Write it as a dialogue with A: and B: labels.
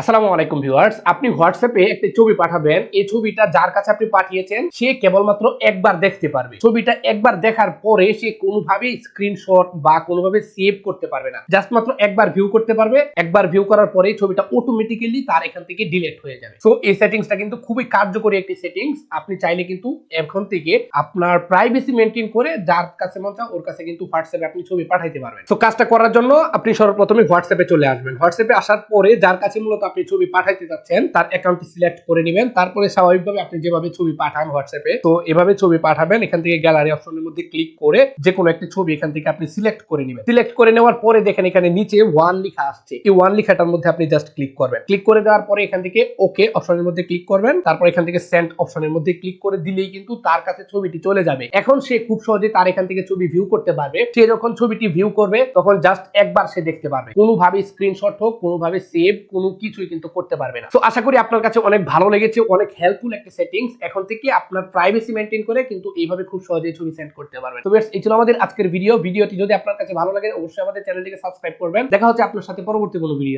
A: আসসালামু আলাইকুম ভিউয়ার্স, আপনি হোয়াটসঅ্যাপে একটি ছবি পাঠাবেন। এই ছবিটা যার কাছে আপনি পাঠিয়েছেন, সে কেবলমাত্র একবার দেখতে পারবে। ছবিটা একবার দেখার পরে সে কোনোভাবেই স্ক্রিনশট বা কোনোভাবে সেভ করতে পারবে না। জাস্ট মাত্র একবার ভিউ করতে পারবে। একবার ভিউ করার পরেই ছবিটা অটোমেটিক্যালি তার এখান থেকে ডিলিট হয়ে যাবে। সো এই সেটিংসটা কিন্তু খুবই কার্যকরী একটি সেটিংস আপনি চাইলে কিন্তু এখন থেকে আপনার প্রাইভেসি মেনটেন করে যার কাছে মন ওর কাছে কিন্তু হোয়াটসঅ্যাপে আপনি ছবি পাঠাইতে পারবেন। তো কাজটা করার জন্য আপনি সর্বপ্রথমে হোয়াটসঅ্যাপে চলে আসবেন। হোয়াটসঅ্যাপে আসার পরে যার কাছে মূলত আপনি ছবি পাঠাইতে যাচ্ছেন, তার অ্যাকাউন্টটি সিলেক্ট করে নেবেন। তারপরে স্বাভাবিকভাবে আপনি যেভাবে ছবি পাঠান হোয়াটসঅ্যাপে তো এভাবে ছবি পাঠাবেন। এখান থেকে গ্যালারি অপশনের মধ্যে ক্লিক করে যে কোনো একটি ছবি এখান থেকে আপনি সিলেক্ট করে নেবেন। সিলেক্ট করে নেওয়ার পরে দেখেন এখানে নিচে ওয়ান লেখা আসছে। এই ওয়ান লেখাটার মধ্যে আপনি জাস্ট ক্লিক করবেন। ক্লিক করে দেওয়ার পরে এখান থেকে ওকে অপশনের মধ্যে ক্লিক করবেন। তারপর এখান থেকে সেন্ট অপশনের মধ্যে ক্লিক করে দিলেই কিন্তু তার কাছে ছবিটি চলে যাবে। এখন সে খুব সহজে তার এখান থেকে ছবি ভিউ করতে পারবে। সে যখন ছবিটি ভিউ করবে, তখন জাস্ট একবার সে দেখতে পারবে। কোনোভাবে স্ক্রিনশট হোক, কোনোভাবে সেভ কোনো কিছুই কিন্তু করতে পারবে না। তো আশা করি আপনার কাছে অনেক ভালো লেগেছে, অনেক হেল্পফুল একটা সেটিংস এখন থেকে আপনার প্রাইভেসি মেনটেন করে কিন্তু এইভাবে খুব সহজে ছবি সেন্ড করতে পারবেন। তো এই ছিল আমাদের আজকের ভিডিও ভিডিওটি যদি আপনার কাছে ভালো লাগে, অবশ্যই আমাদের চ্যানেলটিকে সাবস্ক্রাইব করবেন। দেখা হচ্ছে আপনার সাথে পরবর্তী কোনো ভিডিও